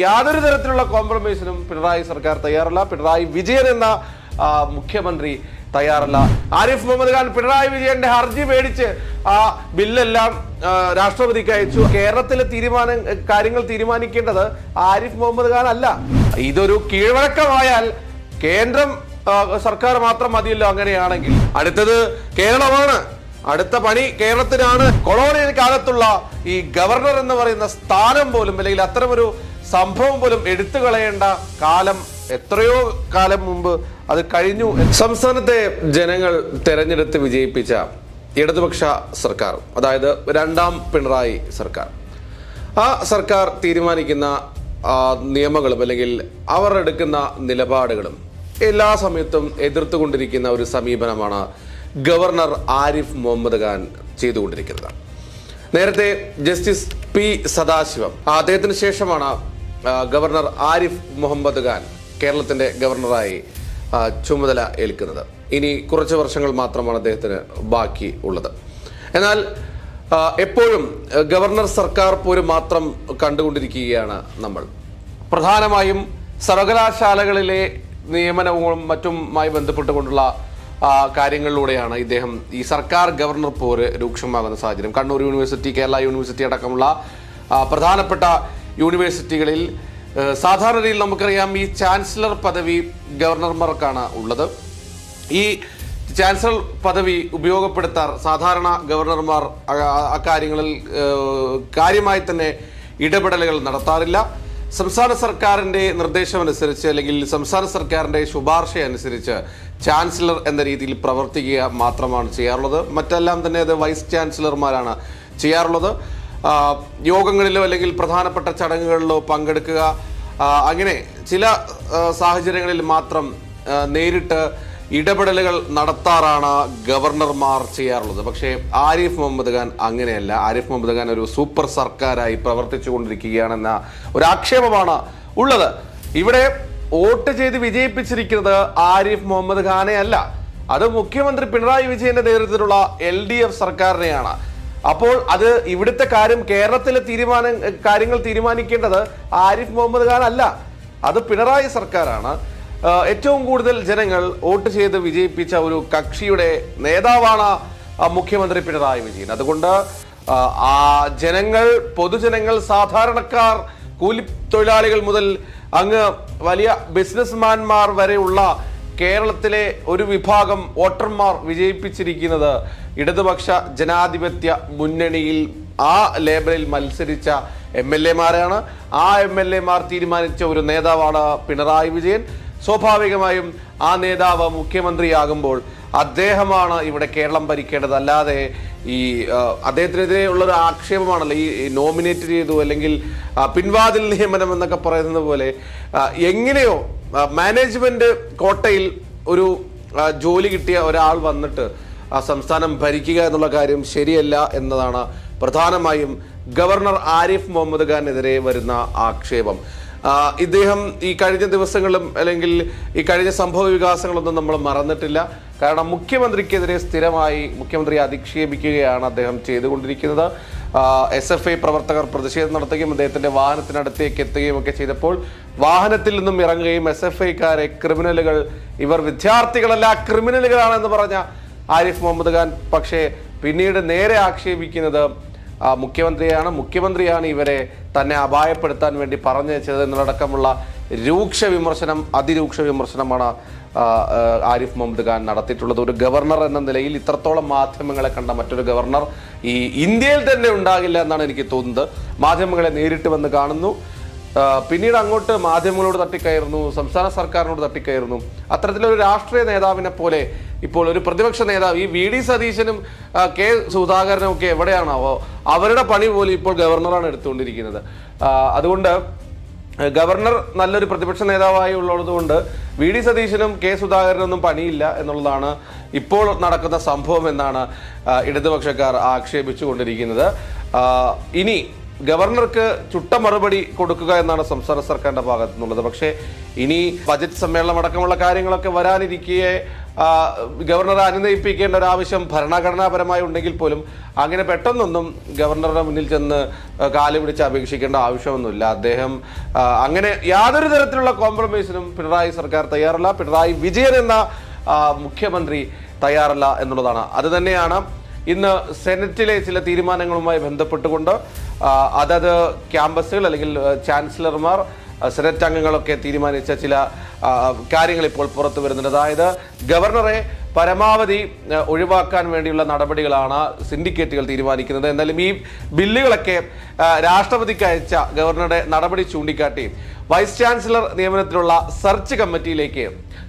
യാതൊരു തരത്തിലുള്ള കോംപ്രമൈസിനും പിണറായി സർക്കാർ തയ്യാറല്ല. പിണറായി വിജയൻ എന്ന മുഖ്യമന്ത്രി തയ്യാറല്ല. ആരിഫ് മുഹമ്മദ് ഖാൻ പിണറായി വിജയന്റെ ഹർജി മേടിച്ച് ആ ബില്ലെല്ലാം രാഷ്ട്രപതിക്ക് അയച്ചു. കേരളത്തിലെ തീരുമാനം കാര്യങ്ങൾ തീരുമാനിക്കേണ്ടത് ആരിഫ് മുഹമ്മദ് ഖാൻ അല്ല. ഇതൊരു കീഴ്വഴക്കമായാൽ കേന്ദ്രം സർക്കാർ മാത്രം മതിയല്ലോ അങ്ങനെയാണെങ്കിൽ. അടുത്തത് കേരളമാണ്. അടുത്ത പണി കേരളത്തിനാണ്. കൊളോണിയൽ കാലത്തുള്ള ഈ ഗവർണർ എന്ന് പറയുന്ന സ്ഥാനം പോലും അല്ലെങ്കിൽ അത്തരമൊരു സംഭവം പോലും എടുത്തു കളയേണ്ട കാലം എത്രയോ കാലം മുമ്പ് അത് കഴിഞ്ഞു. സംസ്ഥാനത്തെ ജനങ്ങൾ തെരഞ്ഞെടുത്ത് വിജയിപ്പിച്ച ഇടതുപക്ഷ സർക്കാർ അതായത് രണ്ടാം പിണറായി സർക്കാർ. ആ സർക്കാർ തീരുമാനിക്കുന്ന നിയമങ്ങളും അല്ലെങ്കിൽ അവർ എടുക്കുന്ന നിലപാടുകളും എല്ലാ സമയത്തും എതിർത്തുകൊണ്ടിരിക്കുന്ന ഒരു സമീപനമാണ് ഗവർണർ ആരിഫ് മുഹമ്മദ് ഖാൻ ചെയ്തുകൊണ്ടിരിക്കുന്നത്. നേരത്തെ ജസ്റ്റിസ് പി സദാശിവം അദ്ദേഹത്തിന് ശേഷമാണ് ഗവർണർ ആരിഫ് മുഹമ്മദ് ഖാൻ കേരളത്തിന്റെ ഗവർണറായി ചുമതല ഏൽക്കുന്നത്. ഇനി കുറച്ച് വർഷങ്ങൾ മാത്രമാണ് അദ്ദേഹത്തിന് ബാക്കി ഉള്ളത്. എന്നാൽ എപ്പോഴും ഗവർണർ സർക്കാർ പോലും മാത്രം കണ്ടുകൊണ്ടിരിക്കുകയാണ് നമ്മൾ. പ്രധാനമായും സർവകലാശാലകളിലെ നിയമനവും മറ്റുമായി ബന്ധപ്പെട്ടുകൊണ്ടുള്ള കാര്യങ്ങളിലൂടെയാണ് ഇദ്ദേഹം ഈ സർക്കാർ ഗവർണർ പോര് രൂക്ഷമാകുന്ന സാഹചര്യം. കണ്ണൂർ യൂണിവേഴ്സിറ്റി കേരള യൂണിവേഴ്സിറ്റി അടക്കമുള്ള പ്രധാനപ്പെട്ട യൂണിവേഴ്സിറ്റികളിൽ സാധാരണ രീതിയിൽ നമുക്കറിയാം ഈ ചാൻസലർ പദവി ഗവർണർമാർക്കാണ് ഉള്ളത്. ഈ ചാൻസലർ പദവി ഉപയോഗപ്പെടുത്താൻ സാധാരണ ഗവർണർമാർ അക്കാര്യങ്ങളിൽ കാര്യമായി തന്നെ ഇടപെടലുകൾ നടത്താറില്ല. സംസ്ഥാന സർക്കാരിന്റെ നിർദ്ദേശമനുസരിച്ച് അല്ലെങ്കിൽ സംസ്ഥാന സർക്കാരിന്റെ ശുപാർശ അനുസരിച്ച് ചാൻസലർ എന്ന രീതിയിൽ പ്രവർത്തിക്കുക മാത്രമാണ് ചെയ്യാറുള്ളത്. മറ്റെല്ലാം തന്നെ അത് വൈസ് ചാൻസലർമാരാണ് ചെയ്യാറുള്ളത്. യോഗങ്ങളിലോ അല്ലെങ്കിൽ പ്രധാനപ്പെട്ട ചടങ്ങുകളിലോ പങ്കെടുക്കുക. അങ്ങനെ ചില സാഹചര്യങ്ങളിൽ മാത്രം നേരിട്ട് ഇടപെടലുകൾ നടത്താറാണ് ഗവർണർമാർ ചെയ്യാറുള്ളത്. പക്ഷേ ആരിഫ് മുഹമ്മദ് ഖാൻ അങ്ങനെയല്ല. ആരിഫ് മുഹമ്മദ് ഖാൻ ഒരു സൂപ്പർ സർക്കാരായി പ്രവർത്തിച്ചു കൊണ്ടിരിക്കുകയാണെന്ന ഒരു ആക്ഷേപമാണ് ഉള്ളത്. ഇവിടെ വോട്ട് ചെയ്ത് വിജയിപ്പിച്ചിരിക്കുന്നത് ആരിഫ് മുഹമ്മദ് ഖാനെ അല്ല. അത് മുഖ്യമന്ത്രി പിണറായി വിജയന്റെ നേതൃത്വത്തിലുള്ള എൽ ഡി എഫ് സർക്കാരിനെയാണ്. അപ്പോൾ അത് ഇവിടുത്തെ കാര്യം കേരളത്തിലെ തീരുമാനം കാര്യങ്ങൾ തീരുമാനിക്കേണ്ടത് ആരിഫ് മുഹമ്മദ് ഖാൻ അല്ല. അത് പിണറായി സർക്കാരാണ്. ഏറ്റവും കൂടുതൽ ജനങ്ങൾ വോട്ട് ചെയ്ത് വിജയിപ്പിച്ച ഒരു കക്ഷിയുടെ നേതാവാണ് മുഖ്യമന്ത്രി പിണറായി വിജയൻ. അതുകൊണ്ട് ആ ജനങ്ങൾ പൊതുജനങ്ങൾ സാധാരണക്കാർ കൂലി തൊഴിലാളികൾ മുതൽ അങ്ങ് വലിയ ബിസിനസ്മാൻമാർ വരെയുള്ള കേരളത്തിലെ ഒരു വിഭാഗം വോട്ടർമാർ വിജയിപ്പിച്ചിരിക്കുന്നത് ഇടതുപക്ഷ ജനാധിപത്യ മുന്നണിയിൽ ആ ലേബലിൽ മത്സരിച്ച എം എൽ എമാരാണ്. ആ എം എൽ എമാർ തീരുമാനിച്ച ഒരു നേതാവാണ് പിണറായി വിജയൻ. സ്വാഭാവികമായും ആ നേതാവ് മുഖ്യമന്ത്രിയാകുമ്പോൾ അദ്ദേഹമാണ് ഇവിടെ കേരളം ഭരിക്കേണ്ടത്. അല്ലാതെ ഈ അദ്ദേഹത്തിനെതിരെ ഉള്ളൊരു ആക്ഷേപമാണല്ലോ ഈ നോമിനേറ്റ് ചെയ്തു അല്ലെങ്കിൽ പിൻവാതിൽ നിയമനം എന്നൊക്കെ പറയുന്നത് പോലെ എങ്ങനെയോ മാനേജ്മെന്റ് കോട്ടയിൽ ഒരു ജോലി കിട്ടിയ ഒരാൾ വന്നിട്ട് ആ സംസ്ഥാനം ഭരിക്കുക എന്നുള്ള കാര്യം ശരിയല്ല എന്നതാണ് പ്രധാനമായും ഗവർണർ ആരിഫ് മുഹമ്മദ് ഖാനെതിരെ വരുന്ന ആക്ഷേപം. ഇദ്ദേഹം ഈ കഴിഞ്ഞ ദിവസങ്ങളും അല്ലെങ്കിൽ ഈ കഴിഞ്ഞ സംഭവ വികാസങ്ങളൊന്നും നമ്മൾ മറന്നിട്ടില്ല. കാരണം മുഖ്യമന്ത്രിക്കെതിരെ സ്ഥിരമായി മുഖ്യമന്ത്രിയെ അധിക്ഷേപിക്കുകയാണ് അദ്ദേഹം ചെയ്തുകൊണ്ടിരിക്കുന്നത്. എസ് എഫ് ഐ പ്രവർത്തകർ പ്രതിഷേധം നടത്തുകയും അദ്ദേഹത്തിന്റെ വാഹനത്തിനടുത്തേക്ക് എത്തുകയും ഒക്കെ ചെയ്തപ്പോൾ വാഹനത്തിൽ നിന്നും ഇറങ്ങുകയും എസ് എഫ് ഐക്കാരെ ക്രിമിനലുകൾ ഇവർ വിദ്യാർത്ഥികളല്ല ക്രിമിനലുകളാണെന്ന് പറഞ്ഞ ആരിഫ് മുഹമ്മദ് ഖാൻ. പക്ഷേ പിന്നീട് നേരെ ആക്ഷേപിക്കുന്നത് മുഖ്യമന്ത്രിയാണ്. മുഖ്യമന്ത്രിയാണ് ഇവരെ തന്നെ അപായപ്പെടുത്താൻ വേണ്ടി പറഞ്ഞയച്ചത് എന്നതടക്കമുള്ള രൂക്ഷ വിമർശനം അതിരൂക്ഷ വിമർശനമാണ് ആരിഫ് മുഹമ്മദ് ഖാൻ നടത്തിയിട്ടുള്ളത്. ഒരു ഗവർണർ എന്ന നിലയിൽ ഇത്രത്തോളം മാധ്യമങ്ങളെ കണ്ട മറ്റൊരു ഗവർണർ ഈ ഇന്ത്യയിൽ തന്നെ ഉണ്ടാകില്ല എന്നാണ് എനിക്ക് തോന്നുന്നത്. മാധ്യമങ്ങളെ നേരിട്ട് വന്ന് കാണുന്നു. പിന്നീട് അങ്ങോട്ട് മാധ്യമങ്ങളോട് തട്ടിക്കയറുന്നു സംസ്ഥാന സർക്കാരിനോട് തട്ടിക്കയറുന്നു. അത്തരത്തിലൊരു രാഷ്ട്രീയ നേതാവിനെ പോലെ ഇപ്പോൾ ഒരു പ്രതിപക്ഷ നേതാവ് ഈ വി ഡി സതീശനും കെ സുധാകരനും ഒക്കെ എവിടെയാണാവോ അവരുടെ പണി പോലും ഇപ്പോൾ ഗവർണറാണ് എടുത്തുകൊണ്ടിരിക്കുന്നത്. അതുകൊണ്ട് ഗവർണർ നല്ലൊരു പ്രതിപക്ഷ നേതാവായി ഉള്ളതുകൊണ്ട് വി ഡി സതീശനും കെ സുധാകരനൊന്നും പണിയില്ല എന്നുള്ളതാണ് ഇപ്പോൾ നടക്കുന്ന സംഭവം എന്നാണ് ഇടതുപക്ഷക്കാർ ആക്ഷേപിച്ചു കൊണ്ടിരിക്കുന്നത് ഇനി ഗവർണർക്ക് ചുട്ട മറുപടി കൊടുക്കുക എന്നാണ് സംസ്ഥാന സർക്കാരിന്റെ ഭാഗത്തു നിന്നുള്ളത് പക്ഷേ ഇനി ബജറ്റ് സമ്മേളനം അടക്കമുള്ള കാര്യങ്ങളൊക്കെ വരാനിരിക്കെ ആ, ഗവർണറെ അനുനയിപ്പിക്കേണ്ട ഒരു ആവശ്യം ഭരണഘടനാപരമായി ഉണ്ടെങ്കിൽ പോലും അങ്ങനെ പെട്ടെന്നൊന്നും ഗവർണറുടെ മുന്നിൽ ചെന്ന് കാലു പിടിച്ച് അപേക്ഷിക്കേണ്ട ആവശ്യമൊന്നുമില്ല. അദ്ദേഹം അങ്ങനെ യാതൊരു തരത്തിലുള്ള കോംപ്രമൈസിനും പിണറായി സർക്കാർ തയ്യാറല്ല. പിണറായി വിജയൻ എന്ന മുഖ്യമന്ത്രി തയ്യാറല്ല എന്നുള്ളതാണ്. അത് തന്നെയാണ് ഇന്ന് സെനറ്റിലെ ചില തീരുമാനങ്ങളുമായി ബന്ധപ്പെട്ടുകൊണ്ട് അതത് ക്യാമ്പസുകൾ അല്ലെങ്കിൽ ചാൻസലർമാർ സെനറ്റ് അംഗങ്ങളൊക്കെ തീരുമാനിച്ച ചില കാര്യങ്ങൾ ഇപ്പോൾ പുറത്തു വരുന്നുണ്ട്. അതായത് ഗവർണറെ പരമാവധി ഒഴിവാക്കാൻ വേണ്ടിയുള്ള നടപടികളാണ് സിൻഡിക്കേറ്റുകൾ തീരുമാനിക്കുന്നത്. എന്നാലും ഈ ബില്ലുകളൊക്കെ രാഷ്ട്രപതിക്ക് അയച്ച ഗവർണറുടെ നടപടി ചൂണ്ടിക്കാട്ടി വൈസ് ചാൻസലർ നിയമനത്തിലുള്ള സെർച്ച് കമ്മിറ്റിയിലേക്ക്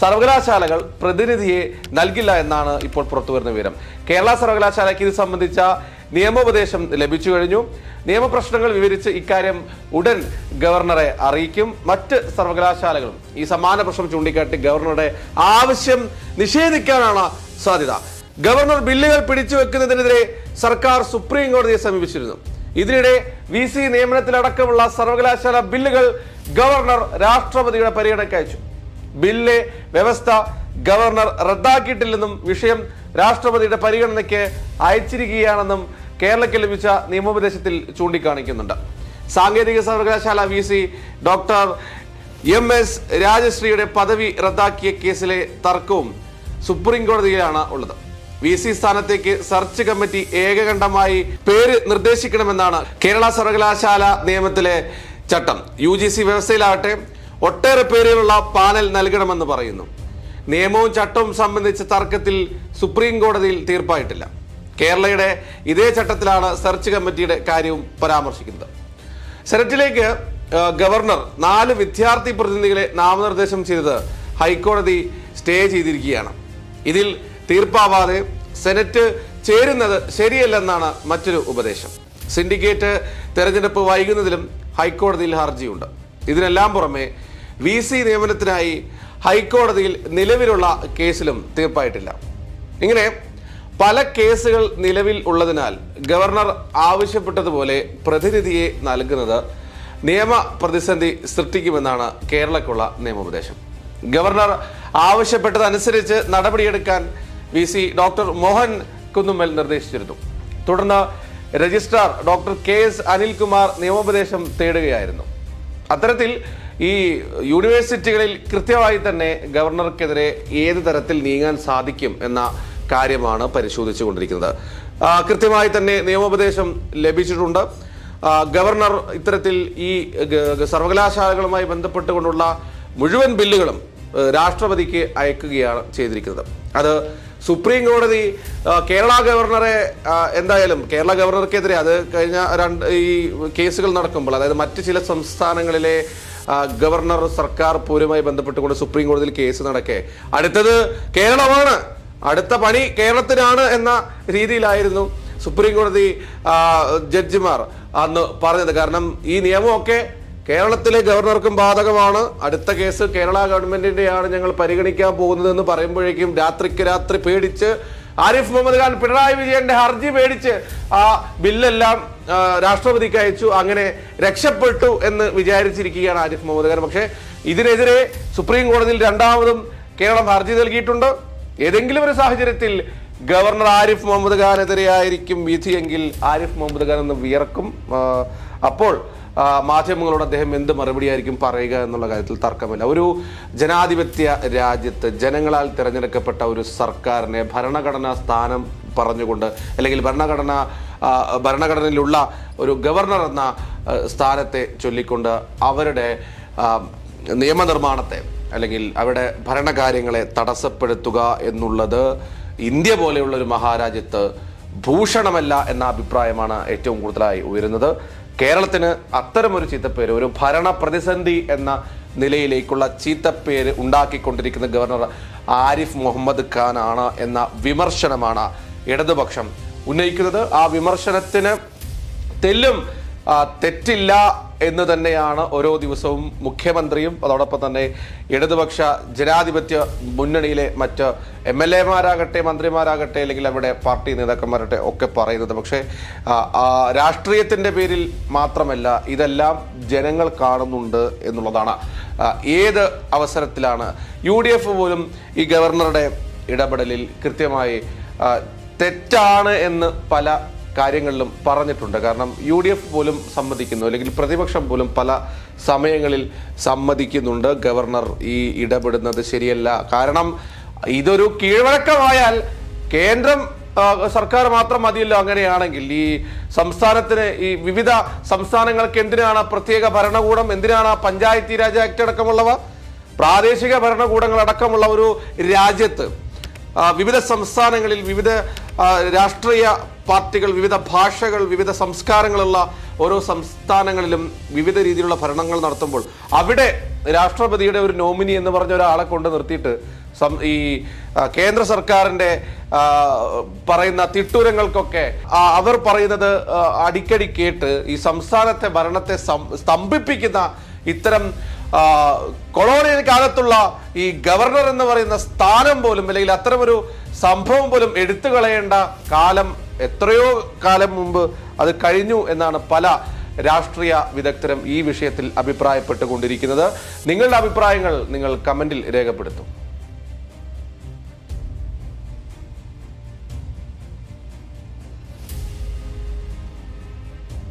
സർവകലാശാലകൾ പ്രതിനിധിയെ നൽകില്ല എന്നാണ് ഇപ്പോൾ പുറത്തു വരുന്ന വിവരം. കേരള സർവകലാശാലയ്ക്ക് ഇത് സംബന്ധിച്ച നിയമോപദേശം ലഭിച്ചു കഴിഞ്ഞു. നിയമപ്രശ്നങ്ങൾ വിവരിച്ച് ഇക്കാര്യം ഉടൻ ഗവർണറെ അറിയിക്കും. മറ്റ് സർവകലാശാലകളും ഈ സമാന പ്രശ്നം ചൂണ്ടിക്കാട്ടി ഗവർണറുടെ ആവശ്യം നിഷേധിക്കാനാണ് സാധ്യത. ഗവർണർ ബില്ലുകൾ പിടിച്ചു വെക്കുന്നതിനെതിരെ സർക്കാർ സുപ്രീം കോടതിയെ സമീപിച്ചിരുന്നു. ഇതിനിടെ വി സി നിയമനത്തിലടക്കമുള്ള സർവകലാശാല ബില്ലുകൾ ഗവർണർ രാഷ്ട്രപതിയുടെ പരിഗണനയ്ക്ക് അയച്ചു. ബില്ല് വ്യവസ്ഥ ഗവർണർ റദ്ദാക്കിയിട്ടില്ലെന്നും വിഷയം രാഷ്ട്രപതിയുടെ പരിഗണനയ്ക്ക് അയച്ചിരിക്കുകയാണെന്നും കേരളയ്ക്ക് ലഭിച്ച നിയമോപദേശത്തിൽ ചൂണ്ടിക്കാണിക്കുന്നുണ്ട്. സാങ്കേതിക സർവകലാശാല V C doctor M S രാജശ്രീയുടെ പദവി റദ്ദാക്കിയ കേസിലെ തർക്കവും സുപ്രീം കോടതിയിലാണ് ഉള്ളത്. വി സി സ്ഥാനത്തേക്ക് സെർച്ച് കമ്മിറ്റി ഏകകണ്ഠമായി പേര് നിർദ്ദേശിക്കണമെന്നാണ് കേരള സർവകലാശാല നിയമത്തിലെ ചട്ടം. യു ജി സി വ്യവസ്ഥയിലാവട്ടെ ഒട്ടേറെ പേരുകളുള്ള പാനൽ നൽകണമെന്ന് പറയുന്നു. നിയമവും ചട്ടവും സംബന്ധിച്ച തർക്കത്തിൽ സുപ്രീം കോടതിയിൽ തീർപ്പായിട്ടില്ല. കേരളയുടെ ഇതേ ചട്ടത്തിലാണ് സെർച്ച് കമ്മിറ്റിയുടെ കാര്യവും പരാമർശിക്കുന്നത്. സെനറ്റിലേക്ക് ഗവർണർ നാല് വിദ്യാർത്ഥി പ്രതിനിധികളെ നാമനിർദ്ദേശം ചെയ്തത് ഹൈക്കോടതി സ്റ്റേ ചെയ്തിരിക്കുകയാണ്. ഇതിൽ തീർപ്പാവാതെ സെനറ്റ് ചേരുന്നത് ശരിയല്ലെന്നാണ് മറ്റൊരു ഉപദേശം. സിൻഡിക്കേറ്റ് തെരഞ്ഞെടുപ്പ് വൈകുന്നതിലും ഹൈക്കോടതിയിൽ ഹർജിയുണ്ട്. ഇതിനെല്ലാം പുറമെ വി സി നിയമനത്തിനായി ഹൈക്കോടതിയിൽ നിലവിലുള്ള കേസിലും തീർപ്പായിട്ടില്ല. ഇങ്ങനെ പല കേസുകൾ നിലവിൽ ഉള്ളതിനാൽ ഗവർണർ ആവശ്യപ്പെട്ടതുപോലെ പ്രതിനിധിയെ നൽകുന്നത് നിയമ പ്രതിസന്ധി സൃഷ്ടിക്കുമെന്നാണ് കേരളക്കുള്ള നിയമോപദേശം. ഗവർണർ ആവശ്യപ്പെട്ടതനുസരിച്ച് നടപടിയെടുക്കാൻ V C doctor Mohan Kunnummal നിർദ്ദേശിച്ചിരുന്നു. തുടർന്ന് registrar doctor K S Anilkumar നിയമോപദേശം തേടുകയായിരുന്നു. അത്തരത്തിൽ ഈ യൂണിവേഴ്സിറ്റികളിൽ കൃത്യമായി തന്നെ ഗവർണർക്കെതിരെ ഏത് തരത്തിൽ നീങ്ങാൻ സാധിക്കും എന്ന കാര്യമാണ് പരിശോധിച്ചുകൊണ്ടിരിക്കുന്നത്. കൃത്യമായി തന്നെ നിയമോപദേശം ലഭിച്ചിട്ടുണ്ട്. ഗവർണർ ഇത്തരത്തിൽ ഈ സർവകലാശാലകളുമായി ബന്ധപ്പെട്ടുകൊണ്ടുള്ള മുഴുവൻ ബില്ലുകളും രാഷ്ട്രപതിക്ക് അയക്കുകയാണ് ചെയ്തിരിക്കുന്നത്. അത് സുപ്രീം കോടതി കേരള ഗവർണറെ എന്തായാലും കേരള ഗവർണർക്കെതിരെ അത് കഴിഞ്ഞ രണ്ട് ഈ കേസുകൾ നടക്കുമ്പോൾ അതായത് മറ്റ് ചില സംസ്ഥാനങ്ങളിലെ ഗവർണർ സർക്കാർ പൂരവുമായി ബന്ധപ്പെട്ടുകൊണ്ട് സുപ്രീം കോടതിയിൽ കേസ് നടക്കെ. അടുത്തത് കേരളമാണ്. അടുത്ത പണി കേരളത്തിനാണ് എന്ന രീതിയിലായിരുന്നു സുപ്രീം കോടതി ജഡ്ജിമാർ അന്ന് പറഞ്ഞത്. കാരണം ഈ നിയമമൊക്കെ കേരളത്തിലെ ഗവർണർക്കും ബാധകമാണ്. അടുത്ത കേസ് കേരള ഗവൺമെന്റിന്റെയാണ് ഞങ്ങൾ പരിഗണിക്കാൻ പോകുന്നത് എന്ന് പറയുമ്പോഴേക്കും രാത്രിക്ക് രാത്രി പേടിച്ച് ആരിഫ് മുഹമ്മദ് ഖാൻ പിണറായി വിജയന്റെ ഹർജി പേടിച്ച് ആ ബില്ലെല്ലാം രാഷ്ട്രപതിക്ക് അയച്ചു. അങ്ങനെ രക്ഷപ്പെട്ടു എന്ന് വിചാരിച്ചിരിക്കുകയാണ് ആരിഫ് മുഹമ്മദ് ഖാൻ. പക്ഷേ ഇതിനെതിരെ സുപ്രീം കോടതിയിൽ രണ്ടാമതും കേരളം ഹർജി നൽകിയിട്ടുണ്ട്. ഏതെങ്കിലും ഒരു സാഹചര്യത്തിൽ ഗവർണർ ആരിഫ് മുഹമ്മദ് ഖാനെതിരെയായിരിക്കും വിധിയെങ്കിൽ ആരിഫ് മുഹമ്മദ് ഖാൻ എന്ന് വിയർക്കും. അപ്പോൾ മാധ്യമങ്ങളോട് അദ്ദേഹം എന്ത് മറുപടിയായിരിക്കും പറയുക എന്നുള്ള കാര്യത്തിൽ തർക്കമില്ല. ഒരു ജനാധിപത്യ രാജ്യത്ത് ജനങ്ങളാൽ തിരഞ്ഞെടുക്കപ്പെട്ട ഒരു സർക്കാരിനെ ഭരണഘടനാ സ്ഥാനം പറഞ്ഞുകൊണ്ട് അല്ലെങ്കിൽ ഭരണഘടന ഭരണഘടനയിലുള്ള ഒരു ഗവർണർ എന്ന സ്ഥാനത്തെ ചൊല്ലിക്കൊണ്ട് അവരുടെ നിയമനിർമ്മാണത്തെ അല്ലെങ്കിൽ അവിടെ ഭരണകാര്യങ്ങളെ തടസ്സപ്പെടുത്തുക എന്നുള്ളത് ഇന്ത്യ പോലെയുള്ള ഒരു മഹാരാജ്യത്ത് ഭൂഷണമല്ല എന്ന അഭിപ്രായമാണ് ഏറ്റവും കൂടുതലായി ഉയരുന്നത്. കേരളത്തിന് അത്തരമൊരു ചീത്തപ്പേര് ഒരു ഭരണ പ്രതിസന്ധി എന്ന നിലയിലേക്കുള്ള ചീത്തപ്പേര് ഉണ്ടാക്കിക്കൊണ്ടിരിക്കുന്ന ഗവർണർ ആരിഫ് മുഹമ്മദ് ഖാൻ ആണ് എന്ന വിമർശനമാണ് ഇടതുപക്ഷം ഉന്നയിക്കുന്നത്. ആ വിമർശനത്തിന് തെല്ലും തെറ്റില്ല എന്ന് തന്നെയാണ് ഓരോ ദിവസവും മുഖ്യമന്ത്രിയും അതോടൊപ്പം തന്നെ ഇടതുപക്ഷ ജനാധിപത്യ മുന്നണിയിലെ മറ്റ് എം എൽ എമാരാകട്ടെ മന്ത്രിമാരാകട്ടെ അല്ലെങ്കിൽ അവിടെ പാർട്ടി നേതാക്കന്മാരട്ടെ ഒക്കെ പറയുന്നത്. പക്ഷേ രാഷ്ട്രീയത്തിന്റെ പേരിൽ മാത്രമല്ല ഇതെല്ലാം ജനങ്ങൾ കാണുന്നുണ്ട് എന്നുള്ളതാണ്. ഏത് അവസരത്തിലാണ് യു പോലും ഈ ഗവർണറുടെ ഇടപെടലിൽ കൃത്യമായി തെറ്റാണ് എന്ന് പല കാര്യങ്ങളിലും പറഞ്ഞിട്ടുണ്ട്. കാരണം യു ഡി എഫ് പോലും സമ്മതിക്കുന്നു അല്ലെങ്കിൽ പ്രതിപക്ഷം പോലും പല സമയങ്ങളിൽ സമ്മതിക്കുന്നുണ്ട്. ഗവർണർ ഈ ഇടപെടുന്നത് ശരിയല്ല. കാരണം ഇതൊരു കീഴ്വഴക്കമായാൽ കേന്ദ്രം സർക്കാർ മാത്രം മതിയല്ലോ അങ്ങനെയാണെങ്കിൽ. ഈ സംസ്ഥാനത്തിന് ഈ വിവിധ സംസ്ഥാനങ്ങൾക്ക് എന്തിനാണ് പ്രത്യേക ഭരണകൂടം? എന്തിനാണ് പഞ്ചായത്തി രാജ് ആക്ട് അടക്കമുള്ളവ? പ്രാദേശിക ഭരണകൂടങ്ങൾ അടക്കമുള്ള ഒരു രാജ്യത്ത് വിവിധ സംസ്ഥാനങ്ങളിൽ വിവിധ രാഷ്ട്രീയ പാർട്ടികൾ വിവിധ ഭാഷകൾ വിവിധ സംസ്കാരങ്ങളുള്ള ഓരോ സംസ്ഥാനങ്ങളിലും വിവിധ രീതിയിലുള്ള ഭരണങ്ങൾ നടത്തുമ്പോൾ അവിടെ രാഷ്ട്രപതിയുടെ ഒരു നോമിനി എന്ന് പറഞ്ഞ ഒരാളെ കൊണ്ട് നിർത്തിയിട്ട് ഈ കേന്ദ്ര സർക്കാരിന്റെ പറയുന്ന തിട്ടൂരങ്ങൾക്കൊക്കെ അവർ പറയുന്നത് അടിക്കടി കേട്ട് ഈ സംസ്ഥാനത്തെ ഭരണത്തെ സ്തംഭിപ്പിക്കുന്ന ഇത്തരം കൊളോണിയൽ കാലത്തുള്ള ഈ ഗവർണർ എന്ന് പറയുന്ന സ്ഥാനം പോലും അല്ലെങ്കിൽ അത്തരമൊരു സംഭവം പോലും എടുത്തു കളയേണ്ട കാലം എത്രയോ കാലം മുമ്പ് അത് കഴിഞ്ഞു എന്നാണ് പല രാഷ്ട്രീയ വിദഗ്ധരും ഈ വിഷയത്തിൽ അഭിപ്രായപ്പെട്ടുകൊണ്ടിരിക്കുന്നത്. നിങ്ങളുടെ അഭിപ്രായങ്ങൾ നിങ്ങൾ കമന്റിൽ രേഖപ്പെടുത്തും.